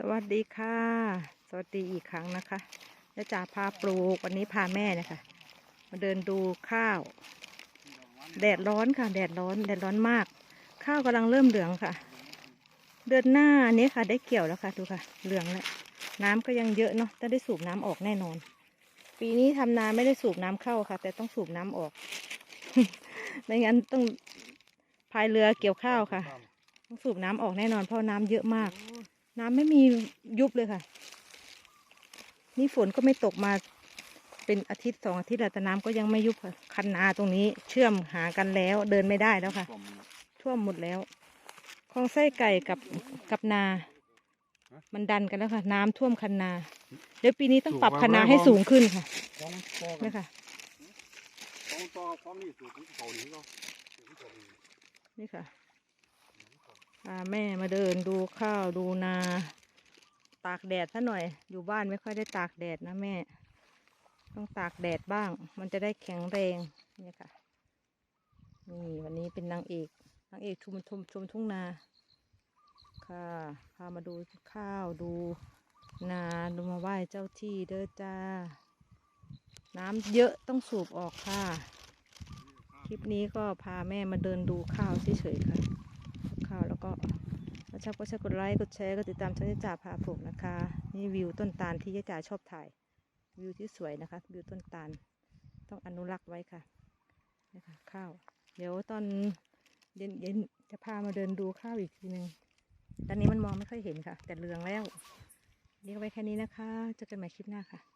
สวัสดีค่ะ สวัสดีอีกครั้งนะคะยายจ๋าพาปลูกวันนี้พาแม่นะคะมาเดินดูข้าว แดดร้อนค่ะ แดดร้อน แดดร้อนมาก ข้าวกำลังเริ่มเหลืองค่ะ เดือนหน้านี้ค่ะ ได้เกี่ยวแล้วค่ะดูค่ะ เหลืองแล้วน้ำก็ยังเยอะเนาะต้องได้สูบน้ำออกแน่นอน ปีนี้ทำนาไม่ได้สูบน้ำเข้าค่ะ แต่ต้องสูบน้ำออกไม่งั้นต้องพายเรือเกี่ยวข้าวค่ะ ต้องสูบน้ำออกแน่นอนเพราะน้ำเยอะมาก น้ำไม่มียุบเลยค่ะ นี่ฝนก็ไม่ตกมาเป็นอาทิตย์สองอาทิตย์แล้วแต่น้ำก็ยังไม่ยุบค่ะ คันนาตรงนี้เชื่อมหากันแล้วเดินไม่ได้แล้วค่ะ ท่วมหมดแล้วคลองไส้ไก่กับกับนา มันดันกันแล้วค่ะ น้ำท่วมคันนาเดี๋ยวปีนี้ต้องปรับคันนาให้สูงขึ้นค่ะของต่อกันี่นค่ะ ของต่อของนี่สูตรของเขานี่ก็สูตรของเขานี่นี่ค่ะ พาแม่มาเดินดูข้าวดูนา ตากแดดซะหน่อย อยู่บ้านไม่ค่อยได้ตากแดดนะแม่ ต้องตากแดดบ้าง มันจะได้แข็งแรงนี่ค่ะนี่วันนี้เป็นนางเอกนางเอกชุมชมชมทุ่งนาค่ะ พามาดูข้าวดูนาดูมาไหว้เจ้าที่เด้อจ้า น้ำเยอะต้องสูบออกค่ะ คลิปนี้ก็พาแม่มาเดินดูข้าวเฉยๆค่ะ ก็ถ้าชอบก็ช่วยกดไลค์กดแชร์กดติดตามช่องยจ่าพาปลูกนะคะ นี่วิวต้นตาลที่ยจ่าชอบถ่าย วิวที่สวยนะคะ วิวต้นตาล ต้องอนุรักษ์ไว้ค่ะนะคะข้าว เดี๋ยวตอนเย็นเย็นจะพามาเดินดูข้าวอีกทีหนึ่งตอนนี้มันมองไม่ค่อยเห็นค่ะ แต่เหลืองแล้วนี่ก็ไว้แค่นี้นะคะเจอกันใหม่คลิปหน้าค่ะ